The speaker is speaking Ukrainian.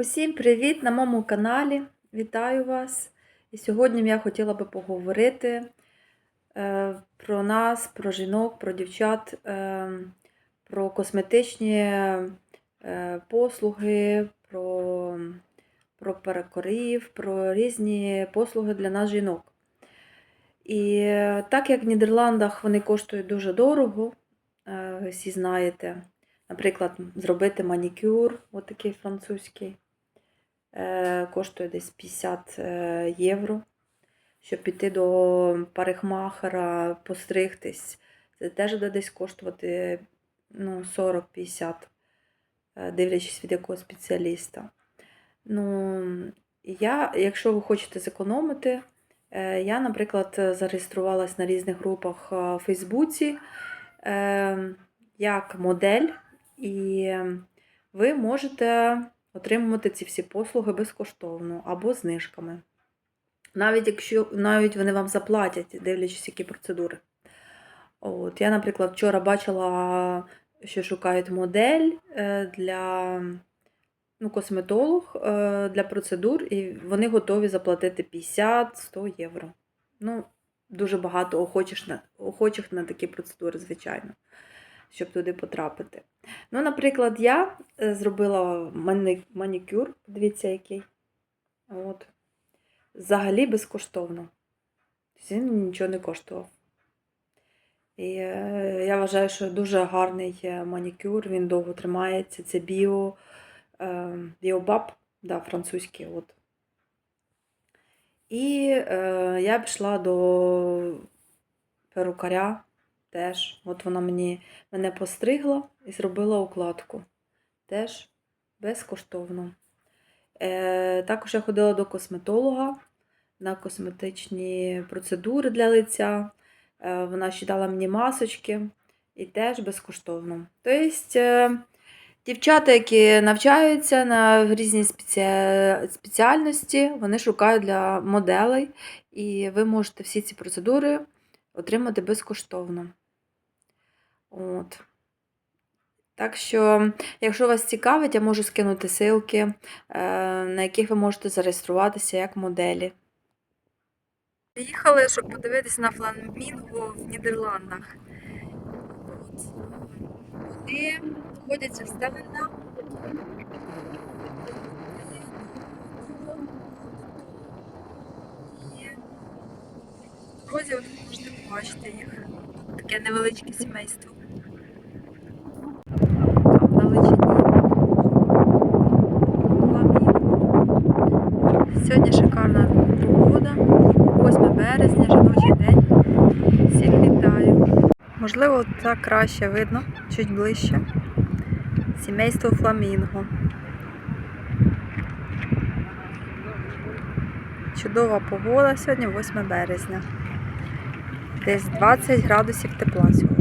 Усім привіт на моєму каналі. Вітаю вас! І сьогодні я хотіла би поговорити е, про нас, про жінок, про дівчат, е, про косметичні е, послуги, про, про перекорів, про різні послуги для нас жінок. І так як в Нідерландах вони коштують дуже дорого, всі знаєте, наприклад, зробити манікюр, отакий французький, коштує десь 50 е, євро. Щоб піти до парикмахера, постригтись, це теж буде десь коштувати ну, 40-50, е, дивлячись від якого спеціаліста. Ну, я, якщо ви хочете зекономити, е, я, наприклад, зареєструвалась на різних групах е, в Фейсбуці е, як модель, і ви можете отримувати ці всі послуги безкоштовно або знижками. Навіть якщо навіть вони вам заплатять, дивлячись, які процедури. От, Я, наприклад, вчора бачила, що шукають модель е, для ну, косметолог е, для процедур, і вони готові заплатити 50-100 євро. Ну, дуже багато охочих на, охочих на такі процедури, звичайно, щоб туди потрапити. Ну, наприклад, я е, зробила манікюр, подивіться, який. От. Взагалі безкоштовно. Він нічого не коштував. І е, я вважаю, що дуже гарний манікюр, він довго тримається. Це біо, е, біобаб, да, французький. От. І е, я пішла до перукаря теж. От вона мені, мене постригла і зробила укладку. Теж безкоштовно. Е, також я ходила до косметолога на косметичні процедури для лиця. Е, вона ще дала мені масочки і теж безкоштовно. Тобто, е, дівчата, які навчаються на різні спеці... спеціальності, вони шукають для моделей, і ви можете всі ці процедури отримати безкоштовно. От. Так що, якщо вас цікавить, я можу скинути ссылки, е, на яких ви можете зареєструватися як моделі. Приїхали, щоб подивитися на фламінго в Нідерландах. От. Вони знаходяться в Стевена. Друзі, ви можете побачити їх. Таке невеличке сімейство. Сьогодні шикарна погода. 8 березня, жіночий день. Всіх вітаю. Можливо, так краще видно, чуть ближче. Сімейство Фламінго. Чудова погода сьогодні, 8 березня. Десь 20 градусів тепла сьогодні.